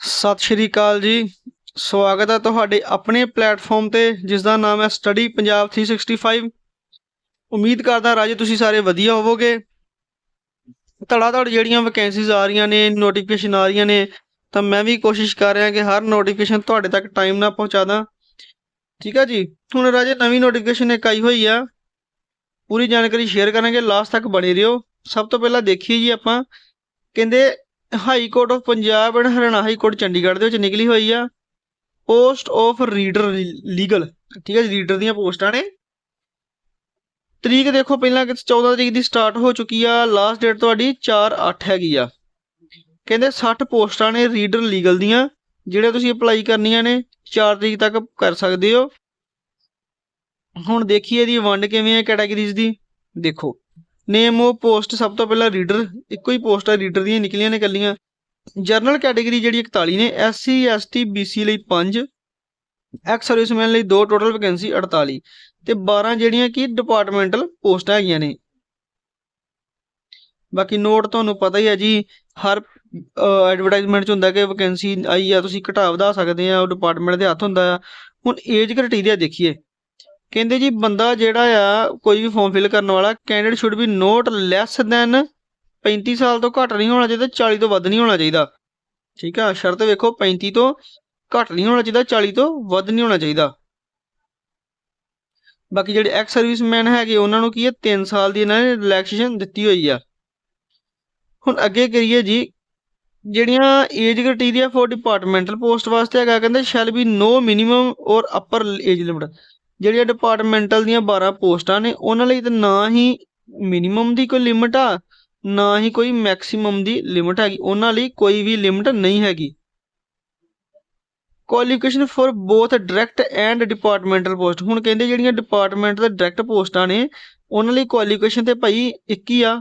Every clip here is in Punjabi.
ਸਤਿ ਸ਼੍ਰੀ ਅਕਾਲ ਜੀ। ਸਵਾਗਤ ਹੈ ਤੁਹਾਡੇ ਆਪਣੇ ਪਲੇਟਫਾਰਮ ਤੇ ਜਿਸ ਦਾ ਨਾਮ ਹੈ ਸਟੱਡੀ ਪੰਜਾਬ 365 ਉਮੀਦ ਕਰਦਾ ਰਾਜੇ ਤੁਸੀਂ ਸਾਰੇ ਵਧੀਆ ਹੋਵੋਗੇ। ਧੜਾ ਧੜ ਜਿਹੜੀਆਂ ਵੈਕੈਂਸੀਜ਼ ਆ ਰਹੀਆਂ ਨੇ ਨੋਟੀਫਿਕੇਸ਼ਨ ਆ ਰਹੀਆਂ ਨੇ, ਤਾਂ ਮੈਂ ਵੀ ਕੋਸ਼ਿਸ਼ ਕਰ ਰਿਹਾ ਕਿ ਹਰ ਨੋਟੀਫਿਕੇਸ਼ਨ ਤੁਹਾਡੇ ਤੱਕ ਟਾਈਮ ਨਾਲ ਪਹੁੰਚਾ ਦਾਂ। ਠੀਕ ਹੈ ਜੀ। ਹੁਣ ਰਾਜੇ ਨਵੀਂ ਨੋਟੀਫਿਕੇਸ਼ਨ ਇੱਕ ਆਈ ਹੋਈ ਆ। ਪੂਰੀ ਜਾਣਕਾਰੀ ਸ਼ੇਅਰ ਕਰਾਂਗੇ। ਲਾਸਟ ਤੱਕ ਬਣੇ ਰਹੋ। ਸਭ ਤੋਂ ਪਹਿਲਾਂ ਦੇਖੀਏ ਜੀ ਆਪਾਂ। ਕਹਿੰਦੇ high court of Punjab and Haryana high court Chandigarh ਦੇ ਵਿੱਚ ਨਿਕਲੀ ਹੋਈ ਆ। ਪੋਸਟ ਆਫ ਰੀਡਰ ਲੀਗਲ, ਠੀਕ ਹੈ ਜੀ, ਰੀਡਰ ਦੀਆਂ ਪੋਸਟਾਂ ਨੇ। ਤਰੀਕ ਦੇਖੋ, ਪਹਿਲਾਂ ਕਿ 14 ਤਰੀਕ ਦੀ ਸਟਾਰਟ ਹੋ ਚੁੱਕੀ ਆ ਲਾਸਟ ਡੇਟ ਤੁਹਾਡੀ 4/8 ਹੈਗੀ ਆ। ਕਹਿੰਦੇ 60 ਪੋਸਟਾਂ ਨੇ ਰੀਡਰ ਲੀਗਲ ਦੀਆਂ, ਜਿਹੜੇ ਤੁਸੀਂ ਅਪਲਾਈ ਕਰਨੀਆਂ ਨੇ 4 ਤਰੀਕ ਤੱਕ ਕਰ ਸਕਦੇ ਹੋ। ਹੁਣ ਦੇਖੀਏ ਦੀ ਵੰਡ ਕਿਵੇਂ ਹੈ ਕੈਟਾਗਰੀਜ਼ ਦੀ। ਦੇਖੋ ਨੇਮ ਉਹ ਪੋਸਟ ਸਭ ਤੋਂ ਪਹਿਲਾਂ ਰੀਡਰ ਇੱਕੋ ਹੀ ਪੋਸਟ ਹੈ ਰੀਡਰ ਦੀਆਂ ਨਿਕਲੀਆਂ ਨੇ ਕੱਲੀਆਂ ਜਰਨਲ ਕੈਟਾਗਰੀ ਜਿਹੜੀ 41 ਨੇ ਐਸਸੀ ਐਸਟੀ ਬੀਸੀ ਲਈ 5 ਐਕਸ ਸਰਵਿਸਮੈਨ ਲਈ 2 ਟੋਟਲ ਵੈਕੈਂਸੀ 48 ਤੇ 12 ਜਿਹੜੀਆਂ ਕਿ ਡਿਪਾਰਟਮੈਂਟਲ ਪੋਸਟਾਂ ਹੈਗੀਆਂ ਨੇ। ਬਾਕੀ ਨੋਟ ਤੁਹਾਨੂੰ ਪਤਾ ਹੀ ਹੈ ਜੀ, ਹਰ ਐਡਵਰਟਾਈਜ਼ਮੈਂਟ 'ਚ ਹੁੰਦਾ ਕਿ ਵੈਕੈਂਸੀ ਆਈ ਆ, ਤੁਸੀਂ ਘਟਾ ਵਧਾ ਸਕਦੇ ਆ, ਉਹ ਡਿਪਾਰਟਮੈਂਟ ਦੇ ਹੱਥ ਹੁੰਦਾ ਆ। ਹੁਣ ਏਜ ਕ੍ਰਾਈਟੇਰੀਆ ਦੇਖੀਏ। ਕਹਿੰਦੇ ਜੀ ਬੰਦਾ ਜਿਹੜਾ ਆ, ਕੋਈ ਵੀ ਫਾਰਮ ਫਿਲ ਕਰਨ ਵਾਲਾ candidate should be not less than 35 ਸਾਲ ਤੋਂ ਘੱਟ ਨਹੀਂ ਹੋਣਾ ਚਾਹੀਦਾ 40 ਤੋਂ ਵੱਧ ਨਹੀਂ ਹੋਣਾ ਚਾਹੀਦਾ। ਠੀਕ ਆ, ਸ਼ਰਤ ਵੇਖੋ 35 ਤੋਂ ਘੱਟ ਨਹੀਂ ਹੋਣਾ ਚਾਹੀਦਾ 40 ਤੋਂ ਵੱਧ ਨਹੀਂ ਹੋਣਾ ਚਾਹੀਦਾ। ਬਾਕੀ ਜਿਹੜੇ ਐਕਸ ਸਰਵਿਸਮੈਨ ਹੈਗੇ, ਉਹਨਾਂ ਨੂੰ ਕੀ ਹੈ 3 ਸਾਲ ਦੀ ਇਹਨਾਂ ਨੇ ਰਿਲੈਕਸੇਸ਼ਨ ਦਿੱਤੀ ਹੋਈ ਆ। ਹੁਣ ਅੱਗੇ ਕਰੀਏ ਜੀ, ਜਿਹੜੀਆਂ age criteria for departmental post ਵਾਸਤੇ ਹੈਗਾ, ਕਹਿੰਦੇ shall be no minimum or upper age limit ਜਿਹੜੀਆਂ ਡਿਪਾਰਟਮੈਂਟਲ ਦੀਆਂ 12 ਪੋਸਟਾਂ ਨੇ, ਉਹਨਾਂ ਲਈ ਤਾਂ ਨਾ ਹੀ ਮਿਨੀਮਮ ਦੀ ਕੋਈ ਲਿਮਟ ਆ, ਨਾ ਹੀ ਕੋਈ ਮੈਕਸਿਮਮ ਦੀ ਲਿਮਟ ਹੈਗੀ। ਉਹਨਾਂ ਲਈ ਕੋਈ ਵੀ ਲਿਮਟ ਨਹੀਂ ਹੈਗੀ। Qualification for both direct and departmental post ਹੁਣ ਕਹਿੰਦੇ ਜਿਹੜੀਆਂ ਡਿਪਾਰਟਮੈਂਟ ਦੇ ਡਾਇਰੈਕਟ ਪੋਸਟਾਂ ਨੇ, ਉਹਨਾਂ ਲਈ ਕੁਆਲੀਫਿਕੇਸ਼ਨ ਤੇ ਭਾਈ ਇੱਕ ਹੀ ਆ,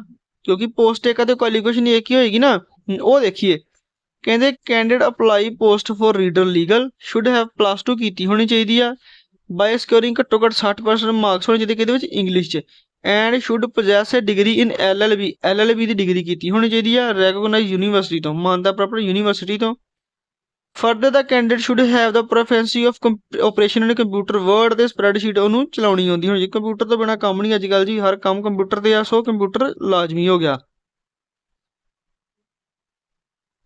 ਕਿਉਂਕਿ ਪੋਸਟ ਇੱਕ ਆ ਕੁਆਲੀਫਿਕੇਸ਼ਨ ਇੱਕ ਹੀ ਹੋਏਗੀ ਨਾ। ਉਹ ਦੇਖੀਏ। ਕਹਿੰਦੇ candidate apply post for reader legal should have plus 2 ਕੀਤੀ ਹੋਣੀ ਚਾਹੀਦੀ ਆ। ਬਾਈ ਸਕੋਰਿੰਗ ਘੱਟੋ ਘੱਟ 60% ਮਾਰਕਸ ਹੋਣੇ ਚਾਹੀਦੇ ਕਿਹਦੇ ਵਿੱਚ? ਇੰਗਲਿਸ਼ 'ਚ। And should possess a degree in LLB LLB the degree ਕੀਤੀ ਹੋਣੀ ਚਾਹੀਦੀ ਆ ਰੈਕਗਨਾਈਜ਼ ਯੂਨੀਵਰਸਿਟੀ ਤੋਂ ਮਾਨਤਾ ਪ੍ਰਾਪਤ ਯੂਨੀਵਰਸਿਟੀ ਤੋਂ। Further the candidate should have the proficiency of operation in computer word ਤੇ ਸਪਰੈਡਸ਼ੀਟ ਉਹਨੂੰ ਚਲਾਉਣੀ ਆਉਂਦੀ ਹੋਣੀ ਜੀ ਕੰਪਿਊਟਰ ਤੋਂ ਬਿਨਾ ਕੰਮ ਨਹੀਂ ਅੱਜ ਕੱਲ ਜੀ ਹਰ ਕੰਮ ਕੰਪਿਊਟਰ ਤੇ ਆ, ਸੋ ਕੰਪਿਊਟਰ ਲਾਜ਼ਮੀ ਹੋ ਗਿਆ।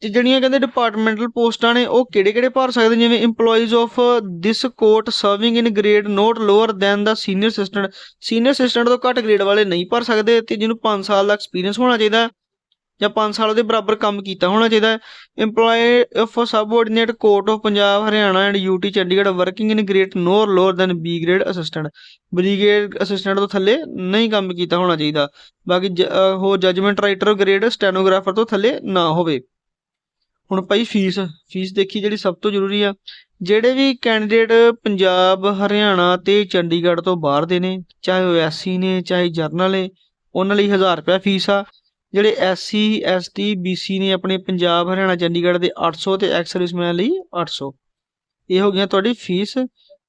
ਤੇ ਜਿਹੜੀਆਂ ਕਹਿੰਦੇ ਡਿਪਾਰਟਮੈਂਟਲ ਪੋਸਟਾਂ ਨੇ, ਉਹ ਕਿਹੜੇ ਕਿਹੜੇ ਭਰ ਸਕਦੇ? ਜਿਵੇਂ EMPLOYEES of this court serving in grade not lower than the senior assistant senior assistant ਤੋਂ ਘੱਟ ਗ੍ਰੇਡ ਵਾਲੇ ਨਹੀਂ ਭਰ ਸਕਦੇ ਤੇ ਜਿਹਨੂੰ 5 ਸਾਲ ਦਾ ਐਕਸਪੀਰੀਅੰਸ ਹੋਣਾ ਚਾਹੀਦਾ ਜਾਂ 5 ਸਾਲ ਦੇ ਬਰਾਬਰ ਕੰਮ ਕੀਤਾ ਹੋਣਾ ਚਾਹੀਦਾ। ਹੈ EMPLOYE of subordinate court of Punjab, Haryana and UT Chandigarh working in grade no lower than B grade assistant B grade assistant ਤੋਂ ਥੱਲੇ ਨਹੀਂ ਕੰਮ ਕੀਤਾ ਹੋਣਾ ਚਾਹੀਦਾ। ਬਾਕੀ ਜ- ਹੋਰ ਜਜਮੈਂਟ ਰਾਈਟਰ ਗ੍ਰੇਡ ਸਟੈਨੋਗ੍ਰਾਫਰ ਤੋਂ ਥੱਲੇ ਨਾ ਹੋਵੇ। ਹੁਣ ਭਾਈ ਫੀਸ ਫੀਸ ਦੇਖੀ ਜਿਹੜੀ ਸਭ ਤੋਂ ਜ਼ਰੂਰੀ ਆ, ਜਿਹੜੇ ਵੀ ਕੈਂਡੀਡੇਟ ਪੰਜਾਬ, ਹਰਿਆਣਾ ਤੇ ਚੰਡੀਗੜ੍ਹ ਤੋਂ ਬਾਹਰ ਦੇ ਨੇ, ਚਾਹੇ ਉਹ ਐਸਸੀ ਨੇ, ਚਾਹੇ ਜਰਨਲ ਨੇ, ਉਹਨਾਂ ਲਈ 1000 ਰੁਪਏ ਫੀਸ ਆ। ਜਿਹੜੇ ਐਸਸੀ ਐਸਟੀ ਬੀਸੀ ਨੇ ਆਪਣੇ ਪੰਜਾਬ, ਹਰਿਆਣਾ, ਚੰਡੀਗੜ੍ਹ ਦੇ 800 ਤੇ ਐਕਸ ਸਰਵਿਸਮੈਨ ਲਈ 800 ਇਹ ਹੋ ਗਿਆ ਤੁਹਾਡੀ ਫੀਸ।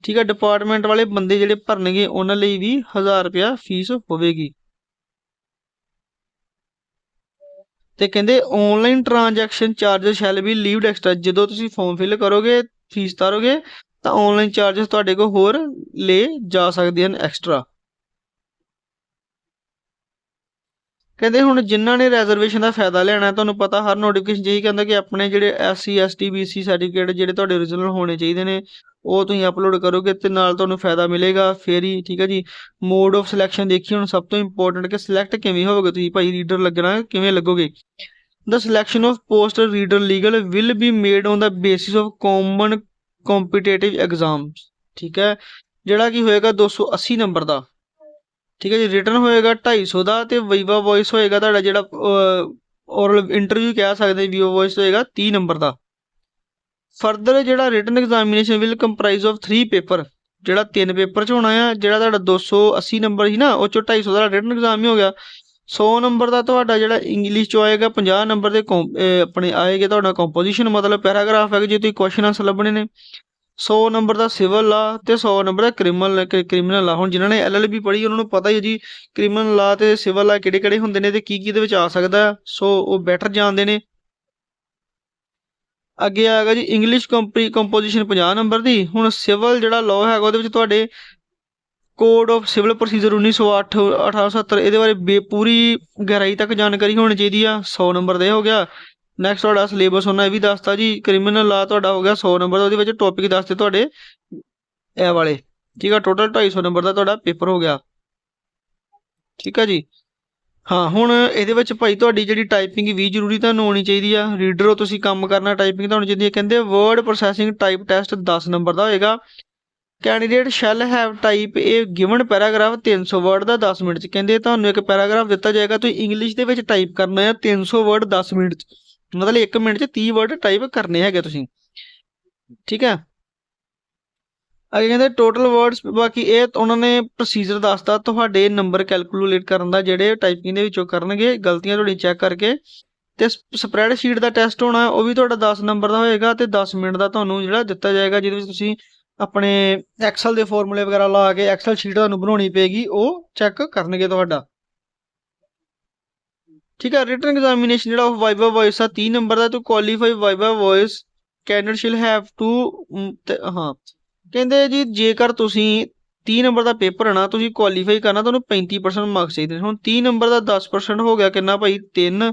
ਠੀਕ ਆ ਡਿਪਾਰਟਮੈਂਟ ਵਾਲੇ ਬੰਦੇ ਜਿਹੜੇ ਭਰਨਗੇ, ਉਹਨਾਂ ਲਈ ਵੀ 1000 ਰੁਪਏ ਫੀਸ ਹੋਵੇਗੀ। ਤੇ ਕਹਿੰਦੇ online transaction charges shall be levied extra ਜਦੋਂ ਤੁਸੀਂ ਫਾਰਮ ਫਿਲ ਕਰੋਗੇ ਫੀਸ ਤਾਰੋਗੇ, ਤਾਂ ਆਨਲਾਈਨ ਚਾਰजेस ਤੁਹਾਡੇ ਕੋਲ ਹੋਰ ਲੈ ਜਾ ਸਕਦੇ ਹਨ ਐਕਸਟਰਾ ਕਹਿੰਦੇ ਹੁਣ ਜਿਨ੍ਹਾਂ ਨੇ ਰੈਜ਼ਰਵੇਸ਼ਨ ਦਾ ਫਾਇਦਾ ਲੈਣਾ, ਤੁਹਾਨੂੰ ਪਤਾ ਹਰ ਨੋਟੀਫਿਕੇਸ਼ਨ ਜਿਹੀ ਕਹਿੰਦਾ ਕਿ ਆਪਣੇ ਜਿਹੜੇ ਐਸਸੀ ਐਸਟੀ ਬੀਸੀ ਸਰਟੀਫਿਕੇਟ ਜਿਹੜੇ ਤੁਹਾਡੇ ਓਰੀਜਨਲ ਹੋਣੇ ਚਾਹੀਦੇ ਨੇ, ਉਹ ਤੁਸੀਂ ਅਪਲੋਡ ਕਰੋਗੇ ਤੇ ਨਾਲ ਤੁਹਾਨੂੰ ਫਾਇਦਾ ਮਿਲੇਗਾ। ਫੇਰ ਹੀ, ਠੀਕ ਹੈ ਜੀ? ਮੋਡ ਆਫ ਸਿਲੈਕਸ਼ਨ ਦੇਖੀ, ਹੁਣ ਸਭ ਤੋਂ ਇੰਪੋਰਟੈਂਟ ਕਿ ਸਿਲੈਕਟ ਕਿਵੇਂ ਹੋਵੋਗੇ ਤੁਸੀਂ? ਭਾਈ ਰੀਡਰ ਲੱਗਣਾ ਕਿਵੇਂ ਲੱਗੋਗੇ? The selection of post reader legal will be made on the basis of common competitive exams, ਠੀਕ ਹੈ? ਜਿਹੜਾ ਕੀ ਹੋਏਗਾ 280 ਨੰਬਰ ਦਾ। ਠੀਕ ਹੈ ਜੀ ਰਿਟਨ ਹੋਏਗਾ 250 ਦਾ ਤੇ ਵਾਈਵਾ ਵੌਇਸ ਹੋਏਗਾ ਤੁਹਾਡਾ ਜਿਹੜਾ ਔਰਲ ਇੰਟਰਵਿਊ ਕਹਿ ਸਕਦੇ ਵੀਓ ਵੌਇਸ ਹੋਏਗਾ 30 ਨੰਬਰ ਦਾ। ਫਰਦਰ ਜਿਹੜਾ written examination will comprise of 3 paper ਜਿਹੜਾ ਤਿੰਨ ਪੇਪਰ ਚ ਹੋਣਾ ਆ, ਜਿਹੜਾ ਤੁਹਾਡਾ 280 ਨੰਬਰ ਸੀ ਨਾ, ਉਹ ਚੋਂ 250 ਦਾ ਰਿਟਨ ਐਗਜ਼ਾਮ ਹੀ ਹੋ ਗਿਆ। 100 ਨੰਬਰ ਦਾ ਤੁਹਾਡਾ ਜਿਹੜਾ ਇੰਗਲਿਸ਼ ਚ ਆਏਗਾ 50 ਨੰਬਰ ਦੇ ਆਪਣੇ ਆਏਗਾ ਤੁਹਾਡਾ ਕੰਪੋਜੀਸ਼ਨ ਮਤਲਬ ਪੈਰਾਗ੍ਰਾਫ ਹੈ ਜੇ ਤੁਸੀਂ ਕੁਐਸਚਨ ਆਨਸਰ ਲੱਭਣੇ ਨੇ। 100 ਨੰਬਰ ਦਾ ਸਿਵਲ ਲਾ ਤੇ 100 ਨੰਬਰ ਦਾ ਕ੍ਰਿਮੀਨਲ ਕ੍ਰਿਮੀਨਲ ਲਾ। ਹੁਣ ਜਿਨ੍ਹਾਂ ਨੇ ਐਲਐਲਬੀ ਪੜ੍ਹੀ, ਉਹਨਾਂ ਨੂੰ ਪਤਾ ਹੀ ਜੀ, ਕ੍ਰਿਮੀਨਲ ਲਾ ਤੇ ਸਿਵਲ ਲਾ ਕਿਹੜੇ ਕਿਹੜੇ ਹੁੰਦੇ ਨੇ ਤੇ ਕੀ ਕੀ ਇਹਦੇ ਵਿੱਚ ਆ ਸਕਦਾ ਸੋ ਉਹ ਬੈਟਰ ਜਾਣਦੇ ਨੇ। ਅੱਗੇ ਆਏਗਾ ਜੀ, ਇੰਗਲਿਸ਼ ਕੰਪਰੀ ਕੰਪੋਜੀਸ਼ਨ 50 ਨੰਬਰ ਦੀ। ਹੁਣ ਸਿਵਲ ਜਿਹੜਾ ਲਾਅ ਹੈਗਾ, ਉਹਦੇ ਵਿੱਚ ਤੁਹਾਡੇ ਕੋਡ ਆਫ ਸਿਵਲ ਪ੍ਰੋਸੀਜਰ 1908 1870 ਇਹਦੇ ਬਾਰੇ ਬੇ- ਪੂਰੀ ਗਹਿਰਾਈ ਤੱਕ ਜਾਣਕਾਰੀ ਹੋਣੀ ਚਾਹੀਦੀ ਆ। 100 ਨੰਬਰ ਦਾ ਇਹ ਹੋ ਗਿਆ। ਨੈਕਸਟ ਤੁਹਾਡਾ ਸਿਲੇਬਸ ਉਹਨਾਂ ਇਹ ਵੀ ਦੱਸਤਾ ਜੀ ਕ੍ਰਿਮੀਨਲ ਲਾ ਤੁਹਾਡਾ ਹੋ ਗਿਆ 100 ਨੰਬਰ ਦਾ, ਉਹਦੇ ਵਿੱਚ ਟੌਪਿਕ ਦੱਸਦੇ ਤੁਹਾਡੇ ਇਹ ਵਾਲੇ। ਠੀਕ ਆ ਟੋਟਲ 250 ਨੰਬਰ ਦਾ ਤੁਹਾਡਾ ਪੇਪਰ ਹੋ ਗਿਆ। ਠੀਕ ਆ ਜੀ। ਹਾਂ, ਹੁਣ ਇਹਦੇ ਵਿੱਚ ਭਾਈ ਤੁਹਾਡੀ ਜਿਹੜੀ ਟਾਈਪਿੰਗ ਵੀ ਜ਼ਰੂਰੀ ਤੁਹਾਨੂੰ ਆਉਣੀ ਚਾਹੀਦੀ ਆ। ਰੀਡਰ ਹੋ ਤੁਸੀਂ ਕੰਮ ਕਰਨਾ ਟਾਈਪਿੰਗ ਤੁਹਾਨੂੰ ਚਾਹੀਦੀ ਹੈ ਕਹਿੰਦੇ word processing type test 10 number ਦਾ ਹੋਏਗਾ। ਕੈਂਡੀਡੇਟ ਸ਼ੈਲ ਹੈਵ ਟਾਈਪ ਇਹ ਗਿਵਨ ਪੈਰਾਗ੍ਰਾਫ 300 ਵਰਡ ਦਾ 10 ਮਿੰਟ ਚ। ਕਹਿੰਦੇ ਤੁਹਾਨੂੰ ਇੱਕ ਪੈਰਾਗ੍ਰਾਫ ਦਿੱਤਾ ਜਾਏਗਾ, ਤੁਸੀਂ ਇੰਗਲਿਸ਼ ਦੇ ਵਿੱਚ ਟਾਈਪ ਕਰਨਾ ਹੈ 300 ਵਰਡ 10 ਮਿੰਟ ਚ। ਮਤਲਬ 1 ਮਿੰਟ ਚ 30 ਵਰਡ ਟਾਈਪ ਕਰਨੇ ਹੈਗੇ ਤੁਸੀਂ। ਠੀਕ ਹੈ? ਅੱਗੇ ਕਹਿੰਦੇ ਟੋਟਲ ਵਰਡਸ ਬਾਕੀ ਇਹ ਉਹਨਾਂ ਨੇ ਪ੍ਰੋਸੀਜਰ ਦੱਸਤਾ, ਤੁਹਾਡੇ ਨੰਬਰ ਕੈਲਕੂਲੇਟ ਕਰਨ ਦਾ, ਜਿਹੜੇ ਟਾਈਪਿੰਗ ਦੇ ਵਿੱਚੋਂ ਕਰਨਗੇ, ਗਲਤੀਆਂ ਤੁਹਾਡੀ ਚੈੱਕ ਕਰਕੇ ਤੇ ਸਪਰੈਡ ਸ਼ੀਟ ਦਾ ਟੈਸਟ ਹੋਣਾ, ਉਹ ਵੀ ਤੁਹਾਡਾ 10 ਨੰਬਰ ਦਾ ਹੋਏਗਾ ਤੇ 10 ਮਿੰਟ ਦਾ ਤੁਹਾਨੂੰ ਜਿਹੜਾ ਦਿੱਤਾ ਜਾਏਗਾ, ਜਿਹਦੇ ਵਿੱਚ ਤੁਸੀਂ ਆਪਣੇ ਐਕਸਲ ਦੇ ਫਾਰਮੂਲੇ ਵਗੈਰਾ ਲਾ ਕੇ ਐਕਸਲ ਸ਼ੀਟ ਤੁਹਾਨੂੰ ਬਣਾਉਣੀ ਪਏਗੀ, ਉਹ ਚੈੱਕ ਕਰਨਗੇ ਤੁਹਾਡਾ। ਠੀਕ ਹੈ ਰਿਟਨ ਐਗਜ਼ਾਮੀਨੇਸ਼ਨ ਜਿਹੜਾ ਵਾਈਵਾ ਵੌਇਸ ਆ 30 ਨੰਬਰ ਦਾ, ਤੂੰ qualify viva voce candidate shall have to ਹਾਂ। ਕਹਿੰਦੇ ਜੀ, ਜੇਕਰ ਤੁਸੀਂ 30 ਨੰਬਰ ਦਾ ਪੇਪਰ ਹੈ ਨਾ, ਤੁਸੀਂ ਕੁਆਲੀਫਾਈ ਕਰਨਾ, ਤੁਹਾਨੂੰ 35% ਮਾਰਕਸ ਚਾਹੀਦੇ ਨੇ। ਹੁਣ 30 ਨੰਬਰ ਦਾ 10% ਹੋ ਗਿਆ ਕਿੰਨਾ ਭਾਈ? 3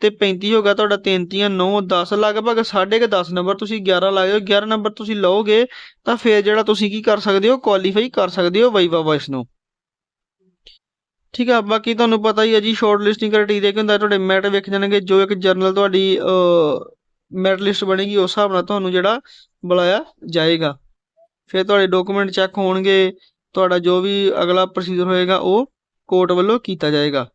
ਤੇ 35 ਹੋ ਗਿਆ ਤੁਹਾਡਾ 3 ਤੀਆਂ 9 10 ਲਗਭਗ ਸਾਢੇ ਕੁ 10 ਨੰਬਰ ਤੁਸੀਂ 11 ਲਾਇਓ 11 ਨੰਬਰ ਤੁਸੀਂ ਲਓਗੇ, ਤਾਂ ਫਿਰ ਜਿਹੜਾ ਤੁਸੀਂ ਕੀ ਕਰ ਸਕਦੇ ਹੋ ਕੁਆਲੀਫਾਈ ਕਰ ਸਕਦੇ ਹੋ ਵਾਈਵਾ ਵੌਇਸ ਨੂੰ। ਠੀਕ ਆ, ਬਾਕੀ ਤੁਹਾਨੂੰ ਪਤਾ ਹੀ ਹੈ ਜੀ ਸ਼ਾਰਟ ਲਿਸਟਿੰਗ ਕ੍ਰਾਈਟੇਰੀਆ ਕੀ ਹੁੰਦਾ, ਤੁਹਾਡੇ ਮੈਟ ਵੇਖ ਜਾਣਗੇ, ਜੋ ਇੱਕ ਜਰਨਲ ਤੁਹਾਡੀ ਮੈਟ ਲਿਸਟ ਬਣੇਗੀ, ਉਸ ਹਿਸਾਬ ਨਾਲ ਤੁਹਾਨੂੰ ਜਿਹੜਾ ਬੁਲਾਇਆ ਜਾਏਗਾ। ਫਿਰ ਤੁਹਾਡੇ ਡਾਕੂਮੈਂਟ ਚੈੱਕ ਹੋਣਗੇ, ਤੁਹਾਡਾ ਜੋ ਵੀ ਅਗਲਾ ਪ੍ਰੋਸੀਜਰ ਹੋਏਗਾ, ਉਹ ਕੋਰਟ ਵੱਲੋਂ ਕੀਤਾ ਜਾਏਗਾ।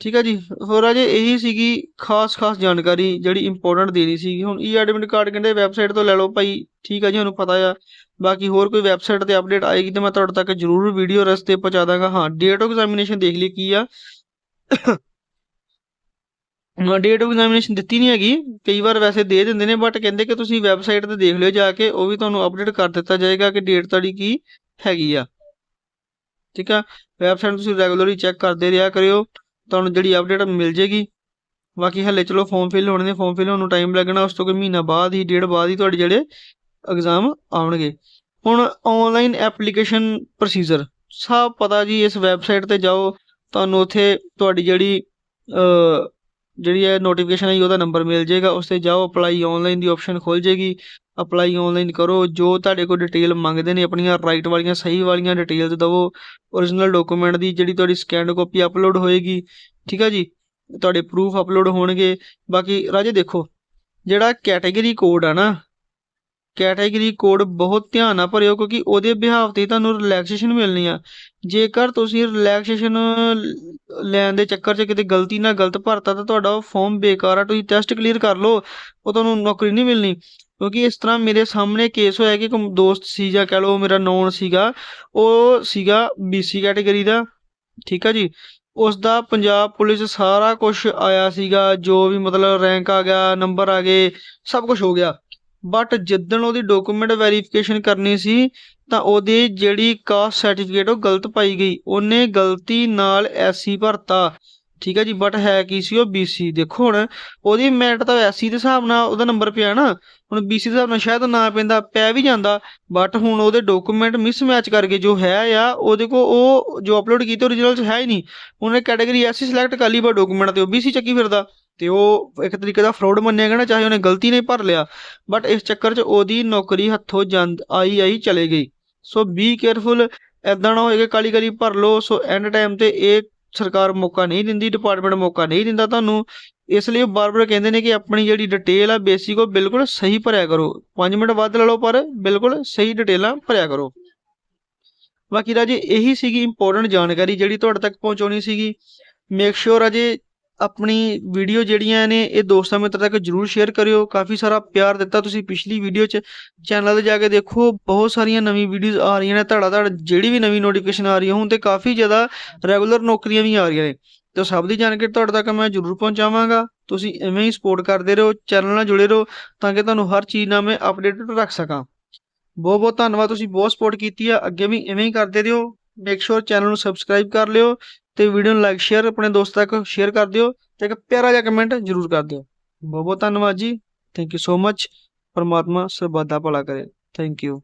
ਠੀਕ ਹੈ ਜੀ। ਹੋਰ ਅਜੇ ਇਹੀ ਸੀਗੀ ਖਾਸ ਖਾਸ ਜਾਣਕਾਰੀ ਜਿਹੜੀ ਇੰਪੋਰਟੈਂਟ ਦੇਣੀ ਸੀਗੀ। ਹੁਣ ਈ ਐਡਮਿਟ ਕਾਰਡ ਕਹਿੰਦੇ ਵੈਬਸਾਈਟ ਤੋਂ ਲੈ ਲਓ ਭਾਈ, ਠੀਕ ਹੈ ਜੀ ਤੁਹਾਨੂੰ ਪਤਾ ਆ। ਬਾਕੀ ਹੋਰ ਕੋਈ ਵੈਬਸਾਈਟ ਤੇ ਅਪਡੇਟ ਆਏਗੀ ਤੇ ਮੈਂ ਤੁਹਾਡੇ ਤੱਕ ਜ਼ਰੂਰ ਵੀਡੀਓ ਰਸਤੇ ਪਹੁੰਚਾ ਦਾਂਗਾ। ਹਾਂ ਡੇਟ ਆਫ ਐਗਜ਼ਾਮੀਨੇਸ਼ਨ ਦੇਖ ਲਈ ਕੀ ਆ। ਡੇਟ ਆਫ ਐਗਜ਼ਾਮੀਨੇਸ਼ਨ ਦਿੱਤੀ ਨਹੀਂ ਹੈਗੀ। ਕਈ ਵਾਰ ਵੈਸੇ ਦੇ ਦਿੰਦੇ ਨੇ ਬਟ ਕਹਿੰਦੇ ਕਿ ਤੁਸੀਂ ਵੈਬਸਾਈਟ ਤੇ ਦੇਖ ਲਿਓ ਜਾ ਕੇ, ਉਹ ਵੀ ਤੁਹਾਨੂੰ ਅਪਡੇਟ ਕਰ ਦਿੱਤਾ ਜਾਏਗਾ ਕਿ ਡੇਟ ਤੁਹਾਡੀ ਕੀ ਹੈਗੀ ਆ। ਠੀਕ ਆ? ਵੈਬਸਾਈਟ ਤੁਸੀਂ ਰੈਗੂਲਰਲੀ ਚੈੱਕ ਕਰਦੇ ਰਿਹਾ ਕਰਿਓ। ਤੁਹਾਨੂੰ ਜਿਹੜੀ ਅਪਡੇਟ ਮਿਲ ਜੇਗੀ ਬਾਕੀ ਹਲੇ ਚਲੋ ਫਾਰਮ ਫਿਲ ਹੋਣੇ ਨੇ ਫਾਰਮ ਫਿਲ ਹੋਣ ਨੂੰ ਟਾਈਮ ਲੱਗਣਾ, ਉਸ ਤੋਂ ਕੋਈ ਮਹੀਨਾ ਬਾਅਦ ਹੀ, ਡੇਢ ਬਾਅਦ ਹੀ ਤੁਹਾਡੇ ਜਿਹੜੇ ਐਗਜ਼ਾਮ ਆਉਣਗੇ। ਹੁਣ ਆਨਲਾਈਨ ਐਪਲੀਕੇਸ਼ਨ ਪ੍ਰੋਸੀਜਰ ਸਭ ਪਤਾ ਜੀ, ਇਸ ਵੈਬਸਾਈਟ ਤੇ ਜਾਓ, ਤੁਹਾਨੂੰ ਉੱਥੇ ਤੁਹਾਡੀ ਜਿਹੜੀ ਜਿਹੜੀ ਹੈ ਨੋਟੀਫਿਕੇਸ਼ਨ ਆਈ, ਉਹਦਾ ਨੰਬਰ ਮਿਲ ਜਾਏਗਾ, ਉਸ ਤੇ ਜਾਓ ਅਪਲਾਈ ਆਨਲਾਈਨ ਦੀ ਆਪਸ਼ਨ ਖੁੱਲ ਜੇਗੀ ਅਪਲਾਈ ਆਨਲਾਈਨ ਕਰੋ, ਜੋ ਤੁਹਾਡੇ ਕੋਲ ਡਿਟੇਲ ਮੰਗਦੇ ਨੇ, ਆਪਣੀਆਂ ਰਾਈਟ ਵਾਲੀਆਂ, ਸਹੀ ਵਾਲੀਆਂ ਡਿਟੇਲਸ ਦਵੋ origignal ਡਾਕੂਮੈਂਟ ਦੀ ਜਿਹੜੀ ਤੁਹਾਡੀ ਸਕੈਨਡ ਕਾਪੀ ਅਪਲੋਡ ਹੋਏਗੀ, ਠੀਕ ਆ ਜੀ? ਤੁਹਾਡੇ ਪ੍ਰੂਫ ਅਪਲੋਡ ਹੋਣਗੇ। ਬਾਕੀ ਰਾਜੇ ਦੇਖੋ, ਜਿਹੜਾ ਕੈਟਾਗਰੀ ਕੋਡ ਆ ਨਾ ਕੈਟਾਗਰੀ ਕੋਡ ਬਹੁਤ ਧਿਆਨ ਨਾਲ ਭਰਿਓ, ਕਿਉਂਕਿ ਉਹਦੇ ਬਿਹਾਵ ਤੇ ਤੁਹਾਨੂੰ ਰਿਲੈਕਸੇਸ਼ਨ ਮਿਲਣੀ ਆ। ਜੇਕਰ ਤੁਸੀਂ ਰਿਲੈਕਸੇਸ਼ਨ ਲੈਣ ਦੇ ਚੱਕਰ 'ਚ ਕਿਤੇ ਗਲਤੀ ਨਾਲ ਗਲਤ ਭਰਤਾ, ਤਾਂ ਤੁਹਾਡਾ ਫਾਰਮ ਬੇਕਾਰ ਆ। ਤੁਸੀਂ ਟੈਸਟ ਕਲੀਅਰ ਕਰ ਲਓ, ਉਹ ਤੁਹਾਨੂੰ ਨੌਕਰੀ ਨਹੀਂ ਮਿਲਣੀ। ਕਿਉਂਕਿ ਇਸ ਤਰ੍ਹਾਂ ਮੇਰੇ ਸਾਹਮਣੇ ਕੇਸ ਹੋਇਆ ਕਿ ਇੱਕ ਦੋਸਤ ਸੀ ਜਾਂ ਕਹ ਲਓ ਮੇਰਾ ਨੌਨ ਸੀਗਾ, ਉਹ ਸੀਗਾ BC ਕੈਟਾਗਰੀ ਦਾ, ਠੀਕ ਆ ਜੀ। ਉਸ ਦਾ ਪੰਜਾਬ ਪੁਲਿਸ ਸਾਰਾ ਕੁਝ ਆਇਆ ਸੀਗਾ, ਜੋ ਵੀ ਮਤਲਬ ਰੈਂਕ ਆ ਗਿਆ ਨੰਬਰ ਆ ਗਏ, ਸਭ ਕੁਝ ਹੋ ਗਿਆ। ਬਟ ਜਿੱਦਣ ਉਹਦੀ ਡਾਕੂਮੈਂਟ ਵੈਰੀਫਿਕੇਸ਼ਨ ਕਰਨੀ ਸੀ, ਤਾਂ ਉਹਦੀ ਜਿਹੜੀ ਕਾਸਟ ਸਰਟੀਫਿਕੇਟ ਉਹ ਗਲਤ ਪਾਈ ਗਈ। ਉਹਨੇ ਗਲਤੀ ਨਾਲ ਐਸਸੀ ਭਰਤਾ। ਠੀਕ ਹੈ ਜੀ ਬਟ ਹੈ ਕੀ ਸੀ ਉਹ BC ਦੇਖੋ ਹੁਣ, ਉਹਦੀ ਮੈਰਿਟ ਤਾਂ ਐਸਸੀ ਦੇ ਹਿਸਾਬ ਨਾਲ ਉਹਦਾ ਨੰਬਰ ਪਿਆ ਨਾ। ਹੁਣ BC ਦੇ ਹਿਸਾਬ ਨਾਲ ਸ਼ਾਇਦ ਨਾ ਪੈਂਦਾ, ਪੈ ਵੀ ਜਾਂਦਾ। ਬਟ ਹੁਣ ਉਹਦੇ ਡਾਕੂਮੈਂਟ ਮਿਸਮੈਚ ਕਰਕੇ ਜੋ ਹੈ ਆ ਉਹਦੇ ਕੋ ਉਹ ਜੋ ਅਪਲੋਡ ਕੀਤੇ origignal ਚ ਹੈ ਹੀ ਨਹੀਂ। ਉਹਨੇ ਕੈਟਾਗਰੀ ਐਸਸੀ ਸਿਲੈਕਟ ਕਰ ਲਈ ਬਟ ਡਾਕੂਮੈਂਟ ਤੇ, ਉਹ BC ਚੱਕੀ ਫਿਰਦਾ। ਤੇ ਉਹ ਇੱਕ ਤਰੀਕੇ ਦਾ ਫਰਾਡ ਮੰਨਿਆ ਗਿਆ ਨਾ, ਚਾਹੇ ਉਹਨੇ ਗਲਤੀ ਨਹੀਂ ਭਰ ਲਿਆ। ਬਟ ਇਸ ਚੱਕਰ 'ਚ ਉਹਦੀ ਨੌਕਰੀ ਹੱਥੋਂ ਜਾਂਦ, ਆਈ ਆਈ ਚਲੇ ਗਈ। ਸੋ ਬੀ ਕੇਅਰਫੁਲ ਐਦਾਂ ਨਾ ਹੋਏਗਾ ਕਾਲੀ ਕਾਲੀ ਭਰ ਲਓ। ਸੋ ਐਂਡ ਟਾਈਮ ਤੇ ਇਹ ਸਰਕਾਰ ਮੌਕਾ ਨਹੀਂ ਦਿੰਦੀ ਡਿਪਾਰਟਮੈਂਟ ਮੌਕਾ ਨਹੀਂ ਦਿੰਦਾ ਤੁਹਾਨੂੰ, ਇਸ ਲਈ ਉਹ ਬਾਰ-ਬਾਰ ਕਹਿੰਦੇ ਨੇ ਕਿ ਆਪਣੀ ਜਿਹੜੀ ਡਿਟੇਲ ਆ ਬੇਸਿਕ ਉਹ ਬਿਲਕੁਲ ਸਹੀ ਭਰਿਆ ਕਰੋ। 5 ਮਿੰਟ ਵੱਧ ਲੈ ਲਓ, ਪਰ ਬਿਲਕੁਲ ਸਹੀ ਡਿਟੇਲਾਂ ਭਰਿਆ ਕਰੋ। ਬਾਕੀ ਰਾਜੇ, ਇਹੀ ਸੀਗੀ ਇੰਪੋਰਟੈਂਟ ਜਾਣਕਾਰੀ ਜਿਹੜੀ ਤੁਹਾਡੇ ਤੱਕ ਪਹੁੰਚਾਉਣੀ ਸੀਗੀ। ਮੇਕ ਸ਼ੋਰ ਅਜੇ ਆਪਣੀ ਵੀਡੀਓ ਜਿਹੜੀਆਂ ਨੇ ਇਹ ਦੋਸਤਾਂ ਮਿੱਤਰ ਤੱਕ ਜਰੂਰ ਸ਼ੇਅਰ ਕਰਿਓ। ਕਾਫੀ ਸਾਰਾ ਪਿਆਰ ਦਿੱਤਾ ਤੁਸੀਂ ਪਿਛਲੀ ਵੀਡੀਓ 'ਚ। ਚੈਨਲ ਤੇ ਜਾ ਕੇ ਦੇਖੋ, ਬਹੁਤ ਸਾਰੀਆਂ ਨਵੀਂ ਵੀਡੀਓਜ਼ ਆ ਰਹੀਆਂ ਨੇ। ਧੜਾ ਧੜ ਜਿਹੜੀ ਵੀ ਨਵੀਂ ਨੋਟੀਫਿਕੇਸ਼ਨ ਆ ਰਹੀ ਹੈ, ਹੁਣ ਤੇ ਕਾਫੀ ਜ਼ਿਆਦਾ ਰੈਗੂਲਰ ਨੌਕਰੀਆਂ ਵੀ ਆ ਰਹੀਆਂ ਨੇ। ਤੇ ਸਭ ਦੀ ਜਾਣਕਾਰੀ ਤੁਹਾਡੇ ਤੱਕ ਮੈਂ ਜਰੂਰ ਪਹੁੰਚਾਵਾਂਗਾ। ਤੁਸੀਂ ਐਵੇਂ ਹੀ ਸਪੋਰਟ ਕਰਦੇ ਰਹੋ ਚੈਨਲ ਨਾਲ ਜੁੜੇ ਰਹੋ, ਤਾਂ ਕਿ ਤੁਹਾਨੂੰ ਹਰ ਚੀਜ਼ ਨਾਲ ਮੈਂ ਅਪਡੇਟਡ ਰੱਖ ਸਕਾਂ। ਬਹੁਤ ਬਹੁਤ ਧੰਨਵਾਦ, ਤੁਸੀਂ ਬਹੁਤ ਸਪੋਰਟ ਕੀਤੀ ਆ। ਅੱਗੇ ਵੀ ਐਵੇਂ ਹੀ ਕਰਦੇ ਰਹੋ। ਮੇਕ ਸ਼ੋਰ ਚੈਨਲ ਨੂੰ ਸਬਸਕ੍ਰਾਈਬ ਕਰ ਲਿਓ। ਤੇ ਵੀਡੀਓ ਨੂੰ ਲਾਈਕ ਸ਼ੇਅਰ ਆਪਣੇ ਦੋਸਤਾਂ ਤੱਕ ਸ਼ੇਅਰ ਕਰ ਦਿਓ ਤੇ ਇੱਕ ਪਿਆਰਾ ਜਿਹਾ ਕਮੈਂਟ ਜਰੂਰ ਕਰ ਦਿਓ। ਬਹੁਤ ਬਹੁਤ ਧੰਨਵਾਦ ਜੀ। ਥੈਂਕ ਯੂ ਸੋ ਮੱਚ ਪਰਮਾਤਮਾ ਸਰਬੱਤ ਦਾ ਭਲਾ ਕਰੇ। Thank you